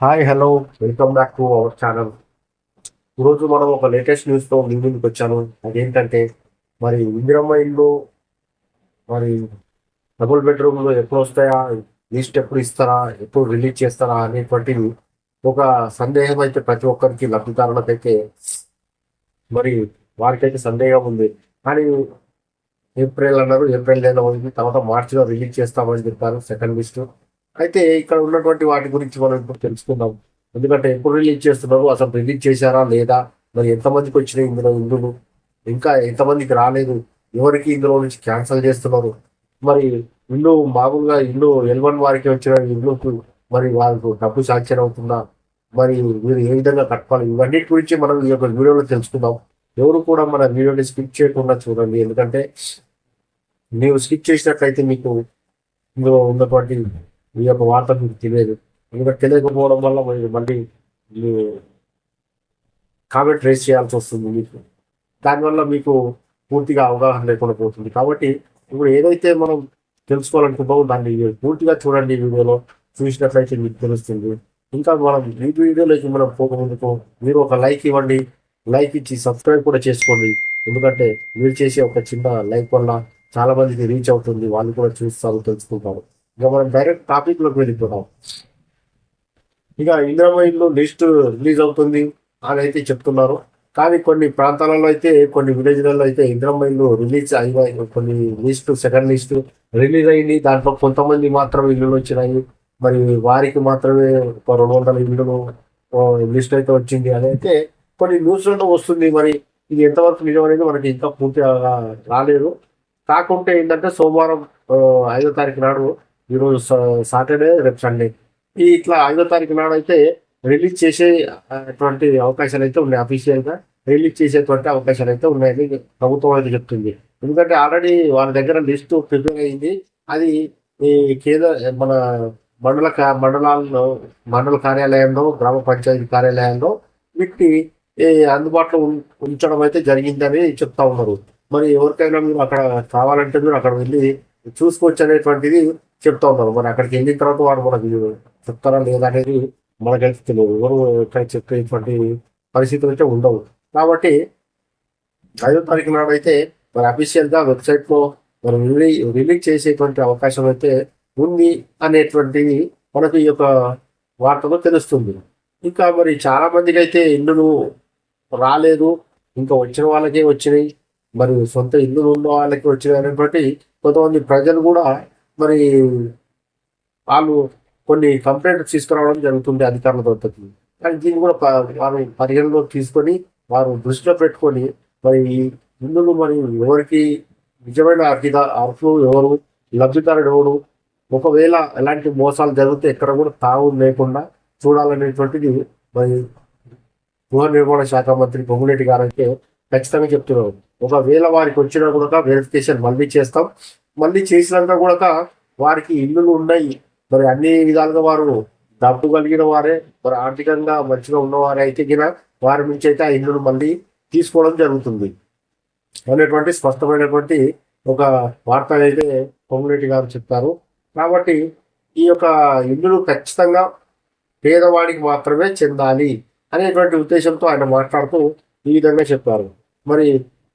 Hi hello welcome back to our channel ఈరోజు మనం ఒక లేటెస్ట్ న్యూస్తో మీ ముందుకు వచ్చాను అదేంటంటే మరి ఇందిరమ్మ ఇల్లు మరి డబుల్ బెడ్రూమ్లు ఎప్పుడు వస్తాయా? లిస్ట్ ఎప్పుడు ఇస్తారా? ఎప్పుడు రిలీజ్ చేస్తారా? అనేటువంటివి ఒక సందేహం అయితే ప్రతి ఒక్కరికి లబ్ధిదారులకైతే మరి వారికైతే సందేహం ఉంది. కానీ ఏప్రిల్ అన్నారు. ఏప్రిల్ నెల ఉంది. తర్వాత మార్చిలో రిలీజ్ చేస్తామని చెప్పారు సెకండ్ లిస్టు అయితే ఇక్కడ ఉన్నటువంటి వాటి గురించి మనం ఇప్పుడు తెలుసుకుందాం. ఎందుకంటే ఎప్పుడు రిలీజ్ చేస్తున్నారు? అసలు రిలీజ్ చేశారా? లేదా? మరి ఎంతమందికి వచ్చినాయి ఇందులో ఇందులు? ఇంకా ఎంతమందికి రాలేదు? ఎవరికి ఇందులో నుంచి క్యాన్సిల్ చేస్తున్నారు? మరి ఇల్లు మామూలుగా ఇల్లు ఎల్వన్ వారికి వచ్చిన ఇల్లుకు మరి వాళ్ళకు డబ్బు శాంక్షన్ అవుతుందా? మరి మీరు ఏ విధంగా కట్టుకోవాలి? ఇవన్నీ గురించి మనం ఈ యొక్క వీడియోలో తెలుసుకుందాం. ఎవరు కూడా మన వీడియోని స్కిప్ చేయకుండా చూడండి. ఎందుకంటే మీరు స్కిప్ చేసినట్లయితే మీకు ఇందులో ఉన్నటువంటి మీ యొక్క వార్త మీకు తెలియదు. ఎందుకంటే తెలియకపోవడం వల్ల మీరు మళ్ళీ కామెంట్ రేస్ చేయాల్సి వస్తుంది మీకు. దానివల్ల మీకు పూర్తిగా అవగాహన లేకుండా పోతుంది. కాబట్టి ఇప్పుడు ఏదైతే మనం తెలుసుకోవాలనుకుంటామో దాన్ని పూర్తిగా చూడండి ఈ వీడియోలో. చూసినట్లయితే మీకు తెలుస్తుంది. ఇంకా మనం ఈ వీడియోలోకి మనం పోకముందుకు మీరు ఒక లైక్ ఇవ్వండి. లైక్ ఇచ్చి సబ్స్క్రైబ్ కూడా చేసుకోండి. ఎందుకంటే మీరు చేసే ఒక చిన్న లైక్ వల్ల చాలా మందికి రీచ్ అవుతుంది. వాళ్ళు కూడా చూస్తారు తెలుసుకుంటారు. ఇక మనం డైరెక్ట్ టాపిక్లోకి వెళ్ళిపోతాం ఇక ఇంద్రమ్మ ఇల్లు లిస్ట్ రిలీజ్ అవుతుంది అని అయితే చెప్తున్నారు. కానీ కొన్ని ప్రాంతాలలో అయితే కొన్ని విలేజ్లలో అయితే ఇంద్రమ్మ ఇల్లు రిలీజ్ అయ్యాయి కొన్ని లిస్ట్ సెకండ్ లిస్ట్ రిలీజ్ అయింది. దాంట్లో కొంతమంది మాత్రమే ఇల్లులు వచ్చినాయి. మరి వారికి మాత్రమే ఒక రెండు వందల ఇల్లులు లిస్ట్ అయితే వచ్చింది అని అయితే కొన్ని న్యూస్లలో వస్తుంది. మరి ఇది ఎంతవరకు నిజం అనేది మనకి ఇంకా పూర్తిగా రాలేదు. కాకుంటే ఏంటంటే సోమవారం ఐదో తారీఖు నాడు ఈరోజు సా- సాటర్డే రేపు సండే. ఈ ఇట్లా ఐదో తారీఖు నాడు అయితే రిలీజ్ చేసే అటువంటి అవకాశాలు అయితే ఉన్నాయి. అఫీషియల్గా రిలీజ్ చేసేటువంటి అవకాశాలు అయితే ఉన్నాయని ప్రభుత్వం అయితే చెప్తుంది. ఎందుకంటే ఆల్రెడీ వాళ్ళ దగ్గర లిస్టు ప్రిపేర్ అయింది. అది ఈ కేంద్ర మన మండల మండలాల్లో మండల కార్యాలయంలో గ్రామ పంచాయతీ కార్యాలయంలో వీటిని అందుబాటులో ఉం- ఉంచడం అయితే జరిగిందని చెప్తా ఉన్నారు. మరి ఎవరికైనా మీరు అక్కడ కావాలంటే మీరు అక్కడ వెళ్ళి చూసుకోవచ్చు అనేటువంటిది చెప్తా ఉన్నారు. మరి అక్కడికి వెళ్ళిన తర్వాత వాడు మనకి చెప్తారా లేదా అనేది మనకైతే తెలియదు. ఎవరు ఎక్కడ చెప్పేటువంటి పరిస్థితులు అయితే ఉండవు. కాబట్టి ఐదో తారీఖు నాడు అయితే మరి అఫీషియల్గా వెబ్సైట్లో మనం రిలీ- రిలీజ్ చేసేటువంటి అవకాశం అయితే ఉంది అనేటువంటిది మనకు ఈ యొక్క వార్తలో తెలుస్తుంది. ఇంకా మరి చాలా మందికి అయితే ఇల్లులు రాలేదు. ఇంకా వచ్చిన వాళ్ళకే వచ్చినాయి. మరి సొంత ఇల్లులు ఉన్న వాళ్ళకి వచ్చినాయి అనేటువంటి కొంతమంది ప్రజలు కూడా మరి వాళ్ళు కొన్ని కంప్లైంట్ తీసుకురావడం జరుగుతుంది అధికారుల వద్దకు కానీ దీన్ని కూడా వారు పరిగణలో తీసుకొని వారు దృష్టిలో పెట్టుకొని మరి ఈ మరి ఎవరికి నిజమైన అర్హత అర్హులు ఎవరు లబ్ధిదారుడు ఎవరు ఒకవేళ ఎలాంటి మోసాలు జరిగితే ఎక్కడ కూడా తావు లేకుండా చూడాలనేటువంటిది మరి గృహ నిర్మాణ శాఖ మంత్రి పొంగులేటి గారు అయితే ఖచ్చితంగా చెప్తున్నారు. ఒకవేళ వారికి వచ్చినా కూడా వెరిఫికేషన్ మళ్ళీ చేస్తాం. మళ్ళీ చేసినాక కూడా వారికి ఇల్లులు ఉన్నాయి. మరి అన్ని విధాలుగా వారు డబ్బు కలిగిన వారే మరి ఆర్థికంగా మంచిగా ఉన్నవారే అయితే గిన వారి నుంచి అయితే ఆ ఇల్లును మళ్ళీ తీసుకోవడం జరుగుతుంది. అనేటువంటి స్పష్టమైనటువంటి ఒక వార్త అయితే పొంగులేటి గారు చెప్తారు కాబట్టి ఈ యొక్క ఇల్లులు ఖచ్చితంగా పేదవాడికి మాత్రమే చెందాలి అనేటువంటి ఉద్దేశంతో ఆయన మాట్లాడుతూ ఈ విధంగా చెప్పారు. మరి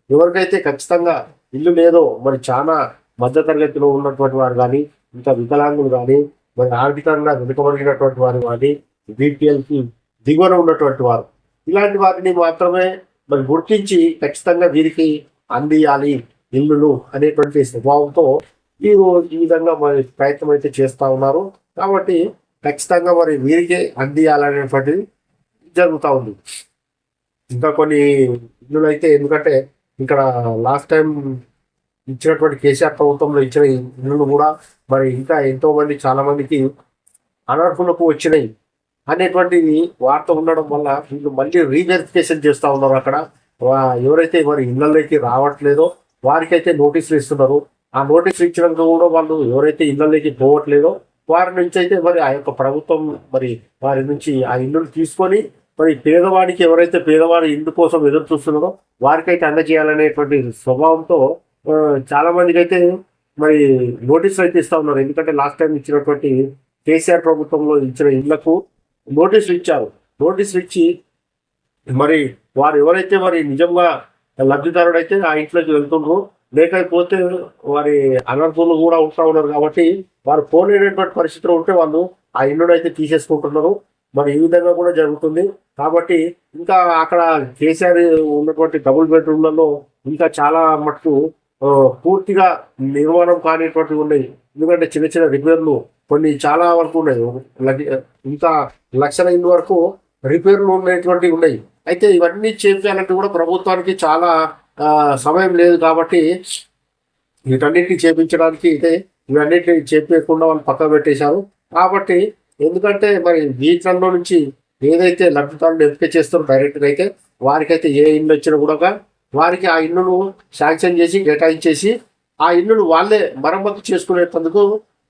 ఎవరికైతే ఖచ్చితంగా ఇల్లు లేదో మరి చాలా మధ్యతరగతిలో ఉన్నటువంటి వారు కానీ ఇంకా వికలాంగులు కానీ మరి ఆర్థికంగా వెనుకబడినటువంటి వారు కానీ బీపీఎల్కి దిగువన ఉన్నటువంటి వారు ఇలాంటి వారిని మాత్రమే మరి గుర్తించి ఖచ్చితంగా వీరికి అందియాలి ఇల్లులు అనేటువంటి స్వభావంతో మీరు ఈ విధంగా మరి ప్రయత్నం అయితే చేస్తూ ఉన్నారు. కాబట్టి ఖచ్చితంగా మరి వీరికే అందియాలనేటువంటిది జరుగుతూ ఉంది. ఇంకా కొన్ని ఇల్లులు అయితే ఎందుకంటే ఇక్కడ లాస్ట్ టైం ఇచ్చినటువంటి కేసీఆర్ ప్రభుత్వంలో ఇచ్చిన ఇల్లులు కూడా మరి ఇంకా ఎంతో మంది చాలా మందికి అనర్హులకు వచ్చినాయి అనేటువంటిది వార్త ఉండడం వల్ల వీళ్ళు మళ్ళీ రీవెరిఫికేషన్ చేస్తూ ఉన్నారు అక్కడ. వా- ఎవరైతే మరి ఇళ్ళలోకి రావట్లేదో వారికైతే నోటీసులు ఇస్తున్నారు. ఆ నోటీసులు ఇచ్చినాక కూడా వాళ్ళు ఎవరైతే ఇళ్ళల్లోకి పోవట్లేదో వారి నుంచి అయితే మరి ఆ యొక్క ప్రభుత్వం మరి వారి నుంచి ఆ ఇల్లును తీసుకొని మరి పేదవాడికి ఎవరైతే పేదవాడి ఇల్లు కోసం ఎదురు చూస్తున్నారో వారికైతే అందజేయాలనేటువంటి స్వభావంతో చాలా మందికి అయితే మరి నోటీసులు అయితే ఇస్తా ఉన్నారు. ఎందుకంటే లాస్ట్ టైం ఇచ్చినటువంటి కేసీఆర్ ప్రభుత్వంలో ఇచ్చిన ఇళ్ళకు నోటీసులు ఇచ్చారు. నోటీసులు ఇచ్చి మరి వారు ఎవరైతే మరి నిజంగా లబ్ధిదారుడు అయితే ఆ ఇంట్లోకి వెళ్తుండ్రు లేకపోతే వారి అనర్థులు కూడా ఉంటా ఉన్నారు కాబట్టి వారు పోలేనటువంటి పరిస్థితిలో ఉంటే వాళ్ళు ఆ ఇల్లును అయితే తీసేసుకుంటున్నారు. మరి ఈ విధంగా కూడా జరుగుతుంది. కాబట్టి ఇంకా అక్కడ కేసీఆర్ ఉన్నటువంటి డబుల్ బెడ్రూమ్లలో ఇంకా చాలా మటుకు పూర్తిగా నిర్మాణం కానిటువంటివి ఉన్నాయి. ఎందుకంటే చిన్న చిన్న రిపేర్లు కొన్ని చాలా వరకు ఉన్నాయి. ఇంకా లక్షల ఇన్ని వరకు రిపేర్లు ఉండేటువంటివి ఉన్నాయి. అయితే ఇవన్నీ చేయాలంటే కూడా ప్రభుత్వానికి చాలా సమయం లేదు కాబట్టి వీటన్నిటిని చేపించడానికి అయితే ఇవన్నిటిని చేపించకుండా వాళ్ళు పక్క పెట్టేశారు. కాబట్టి ఎందుకంటే మరి వీటిలో నుంచి ఏదైతే లబ్ధిదారులు ఎంపిక చేస్తారో డైరెక్ట్గా అయితే వారికైతే ఏ ఇల్లు వచ్చినా కూడా వారికి ఆ ఇల్లును శాంక్షన్ చేసి కేటాయించేసి ఆ ఇల్లును వాళ్ళే మరమ్మతు చేసుకునేటందుకు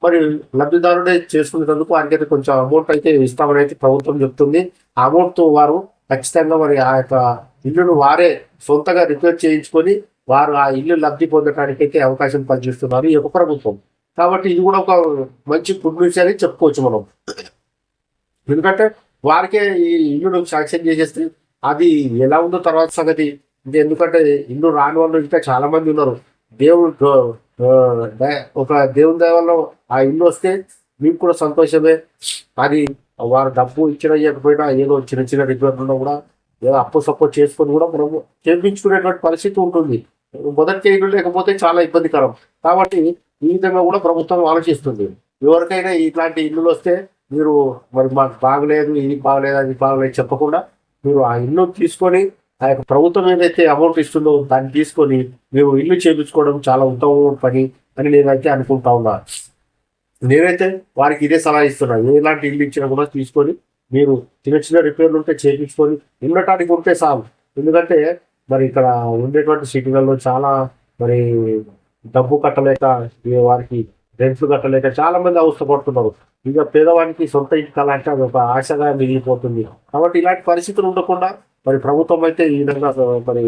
మరి లబ్ధిదారుడే చేసుకునేటందుకు వారికైతే కొంచెం అమౌంట్ అయితే ఇస్తామని అయితే ప్రభుత్వం చెప్తుంది. ఆ అమౌంట్తో వారు ఖచ్చితంగా మరి ఆ యొక్క ఇల్లును వారే సొంతగా రిపేర్ చేయించుకొని వారు ఆ ఇల్లు లబ్ధి పొందడానికి అయితే అవకాశం పనిచేస్తున్నారు ఈ యొక్క ప్రభుత్వం. కాబట్టి ఇది కూడా ఒక మంచి గుడ్ న్యూస్ అని చెప్పుకోవచ్చు మనం. ఎందుకంటే వారికే ఈ ఇల్లును శాంక్షన్ చేసేస్తే అది ఎలా ఉందో తర్వాత సంగతి ఇది ఎందుకంటే ఇల్లు రాని వాళ్ళు ఇంకా చాలా మంది ఉన్నారు. దేవుడు ఒక దేవుని దయ వల్ల ఆ ఇల్లు వస్తే మీకు కూడా సంతోషమే. అది వారు డబ్బు ఇచ్చిన ఇవ్వకపోయినా ఏదో చిన్న చిన్న రిపేర్లు కూడా ఏదో అప్పు సపోర్ట్ చేసుకొని కూడా మనం చేపించుకునేటువంటి పరిస్థితి ఉంటుంది. మొదటి చేయడం లేకపోతే చాలా ఇబ్బందికరం. కాబట్టి ఈ విధంగా కూడా ప్రభుత్వం ఆలోచిస్తుంది. ఎవరికైనా ఇట్లాంటి ఇల్లులు వస్తే మీరు మరి మాకు బాగలేదు ఇది బాగలేదు అది బాగలేదు చెప్పకుండా మీరు ఆ ఇల్లు తీసుకొని ఆ యొక్క ప్రభుత్వం ఏదైతే అమౌంట్ ఇస్తుందో దాన్ని తీసుకొని మేము ఇల్లు చేయించుకోవడం చాలా ఉత్తమమైన పని అని నేనైతే అనుకుంటా ఉన్నా. నేనైతే వారికి ఇదే సలహా ఇస్తున్నా. ఎలాంటి ఇల్లు ఇచ్చినా కూడా తీసుకొని మీరు చిన్న చిన్న రిపేర్లు ఉంటే చేయించుకొని ఉండటానికి ఉంటే చాలు. ఎందుకంటే మరి ఇక్కడ ఉండేటువంటి సిటీలలో చాలా మరి డబ్బు కట్టలేక వారికి రెంట్లు కట్టలేక చాలా మంది అవసరపడుతున్నారు ఇక పేదవానికి సొంత ఇంటి కళ అంటే అది ఒక ఆశగా మిగిలిపోతుంది. కాబట్టి ఇలాంటి పరిస్థితులు ఉండకుండా మరి ప్రభుత్వం అయితే ఈ విధంగా మరి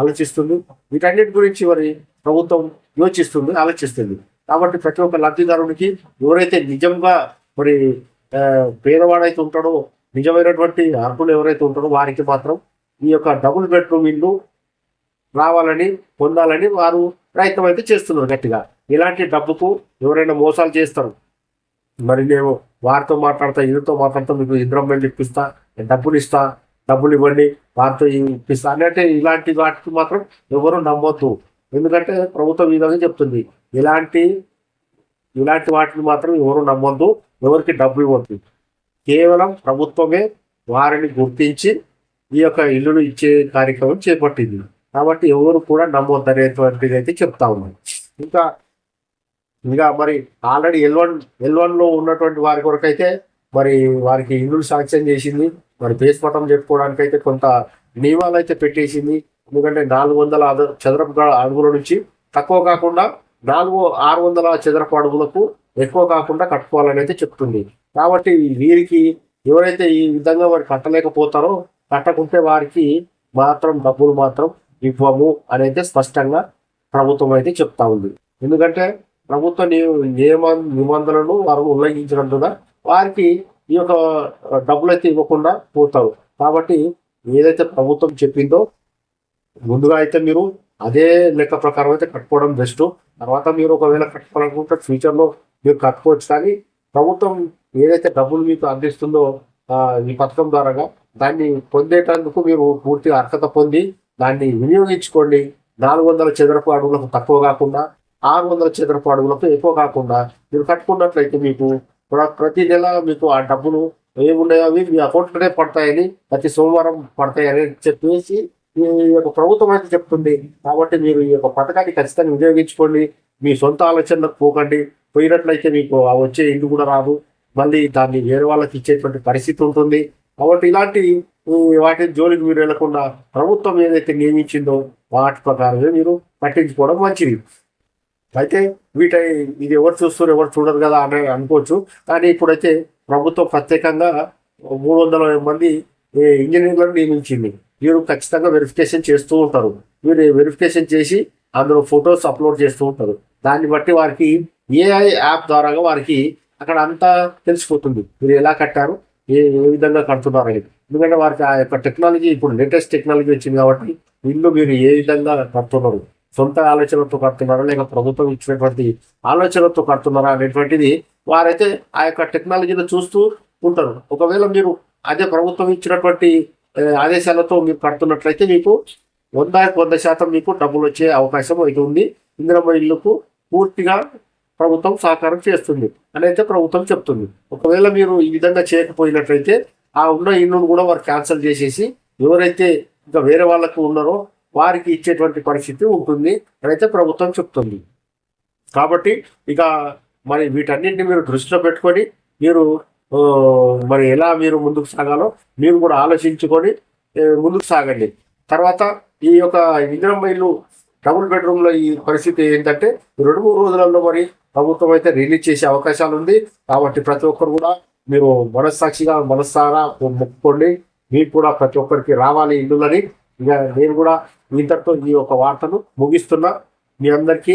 ఆలోచిస్తుంది. వీటన్నిటి గురించి మరి ప్రభుత్వం యోచిస్తుంది ఆలోచిస్తుంది. కాబట్టి ప్రతి ఒక్క లబ్ధిదారునికి ఎవరైతే నిజంగా మరి పేదవాడైతే ఉంటాడో నిజమైనటువంటి అర్హులు ఎవరైతే ఉంటారో వారికి మాత్రం ఈ యొక్క డబుల్ బెడ్రూమ్ ఇల్లు రావాలని పొందాలని వారు ప్రయత్నం అయితే చేస్తున్నారు గట్టిగా. ఇలాంటి డబ్బుకు ఎవరైనా మోసాలు చేస్తారు. మరి నేను వారితో మాట్లాడతా వీరితో మాట్లాడతా మీకు ఇంద్రమ్మెంట్ ఇప్పిస్తా డబ్బులు ఇస్తా డబ్బులు ఇవ్వండి వారితో ఇప్పిస్తా అంటే ఇలాంటి వాటికి మాత్రం ఎవరు నమ్మొద్దు. ఎందుకంటే ప్రభుత్వం ఈ విధంగా చెప్తుంది. ఇలాంటి ఇలాంటి వాటిని మాత్రం ఎవరు నమ్మొద్దు ఎవరికి డబ్బు ఇవ్వద్దు. కేవలం ప్రభుత్వమే వారిని గుర్తించి ఈ యొక్క ఇల్లులు ఇచ్చే కార్యక్రమం చేపట్టింది. కాబట్టి ఎవరు కూడా నమ్మొద్దు అనేటువంటిది అయితే చెప్తా ఉన్నాను ఇంకా ఇంకా మరి ఆల్రెడీ ఎల్ వన్ ఎల్ వన్లో ఉన్నటువంటి వారి కొరకైతే అయితే మరి వారికి ఇల్లు శాంక్షన్ చేసింది. మరి బేస్ మఠం చెప్పుకోవడానికి అయితే కొంత నియమాలు అయితే పెట్టేసింది. ఎందుకంటే నాలుగు వందల అద- చదరపు అడుగుల నుంచి తక్కువ కాకుండా నాలుగు ఆరు వందల చదరపు అడుగులకు ఎక్కువ కాకుండా కట్టుకోవాలని అయితే చెప్తుంది. కాబట్టి వీరికి ఎవరైతే ఈ విధంగా వారు కట్టలేకపోతారో కట్టకుంటే వారికి మాత్రం డబ్బులు మాత్రం ఇవ్వము అనేది స్పష్టంగా ప్రభుత్వం అయితే చెప్తా ఉంది. ఎందుకంటే ప్రభుత్వ నియమ నిబంధనలను వారు ఉల్లంఘించినందున వారికి ఈ యొక్క డబ్బులు అయితే ఇవ్వకుండా పోతారు. కాబట్టి ఏదైతే ప్రభుత్వం చెప్పిందో ముందుగా అయితే మీరు అదే లెక్క ప్రకారం అయితే కట్టుకోవడం బెస్ట్. తర్వాత మీరు ఒకవేళ కట్టుకోవాలనుకుంటే ఫ్యూచర్లో మీరు కట్టుకోవచ్చు. కానీ ప్రభుత్వం ఏదైతే డబ్బులు మీకు అందిస్తుందో ఈ పథకం ద్వారాగా దాన్ని పొందేటందుకు మీరు పూర్తిగా అర్హత పొంది దాన్ని వినియోగించుకోండి. నాలుగు వందల చదరపు అడుగులకు తక్కువ కాకుండా ఆరు వందల చదరపు అడుగులకు ఎక్కువ కాకుండా మీరు కట్టుకున్నట్లయితే మీకు ప్రతి నెల మీకు ఆ డబ్బులు ఏమున్నాయో అవి మీ అకౌంట్లోనే పడతాయని ప్రతి సోమవారం పడతాయని చెప్పేసి ఈ యొక్క ప్రభుత్వం అయితే చెప్తుంది. కాబట్టి మీరు ఈ యొక్క పథకాన్ని ఖచ్చితంగా వినియోగించుకోండి. మీ సొంత ఆలోచనలకు పోకండి. పోయినట్లయితే మీకు ఆ వచ్చే ఇల్లు కూడా రాదు. మళ్ళీ దాన్ని వేరే వాళ్ళకి ఇచ్చేటువంటి పరిస్థితి ఉంటుంది. కాబట్టి ఇలాంటి వాటి జోలికి మీరు వెళ్ళకుండా ప్రభుత్వం ఏదైతే నియమించిందో వాటి ప్రకారమే మీరు పట్టించుకోవడం మంచిది. అయితే వీటై ఇది ఎవరు చూస్తారు ఎవరు చూడరు కదా అని అనుకోవచ్చు. కానీ ఇప్పుడైతే ప్రభుత్వం ప్రత్యేకంగా మూడు వందల మంది ఇంజనీర్లను నియమించింది. వీరు ఖచ్చితంగా వెరిఫికేషన్ చేస్తూ ఉంటారు. వీరు వెరిఫికేషన్ చేసి అందులో ఫొటోస్ అప్లోడ్ చేస్తూ ఉంటారు. దాన్ని బట్టి వారికి ఏఐ యాప్ ద్వారాగా వారికి అక్కడ అంతా తెలిసిపోతుంది. మీరు ఎలా కట్టారు ఏ ఏ విధంగా కడుతున్నారు అనేది. ఎందుకంటే వారికి ఆ యొక్క టెక్నాలజీ ఇప్పుడు లేటెస్ట్ టెక్నాలజీ వచ్చింది కాబట్టి ఇల్లు మీరు ఏ విధంగా కడుతున్నారు సొంత ఆలోచనతో కడుతున్నారా లేక ప్రభుత్వం ఇచ్చినటువంటి ఆలోచనతో కడుతున్నారా అనేటువంటిది వారైతే ఆ యొక్క టెక్నాలజీని చూస్తూ ఉంటారు. ఒకవేళ మీరు అదే ప్రభుత్వం ఇచ్చినటువంటి ఆదేశాలతో మీరు కడుతున్నట్లయితే మీకు వంద వంద శాతం మీకు డబ్బులు వచ్చే అవకాశం అయితే ఉంది. ఇందిరమ్మ ఇల్లుకు పూర్తిగా ప్రభుత్వం సహకారం చేస్తుంది అని అయితే ప్రభుత్వం చెప్తుంది. ఒకవేళ మీరు ఈ విధంగా చేయకపోయినట్లయితే ఆ ఉన్న ఇల్లును కూడా వారు క్యాన్సిల్ చేసేసి ఎవరైతే ఇంకా వేరే వాళ్ళకు ఉన్నారో వారికి ఇచ్చేటువంటి పరిస్థితి ఉంటుంది అయితే ప్రభుత్వం చెప్తుంది. కాబట్టి ఇక మరి వీటన్నింటిని మీరు దృష్టిలో పెట్టుకొని మీరు మరి ఎలా మీరు ముందుకు సాగాలో మీరు కూడా ఆలోచించుకొని ముందుకు సాగండి. తర్వాత ఈ యొక్క ఇందిరమ్మ ఇల్లు డబుల్ బెడ్రూమ్లో ఈ పరిస్థితి ఏంటంటే రెండు మూడు రోజులలో మరి ప్రభుత్వం అయితే రిలీజ్ చేసే అవకాశాలు ఉంది. కాబట్టి ప్రతి ఒక్కరు కూడా మీరు మనస్సాక్షిగా మనస్సారా మొక్కుకోండి. మీకు కూడా ప్రతి ఒక్కరికి రావాలి ఇల్లులని. ఇక నేను కూడా ఇంతటితో ఈ యొక్క వార్తను ముగిస్తున్నా. మీ అందరికీ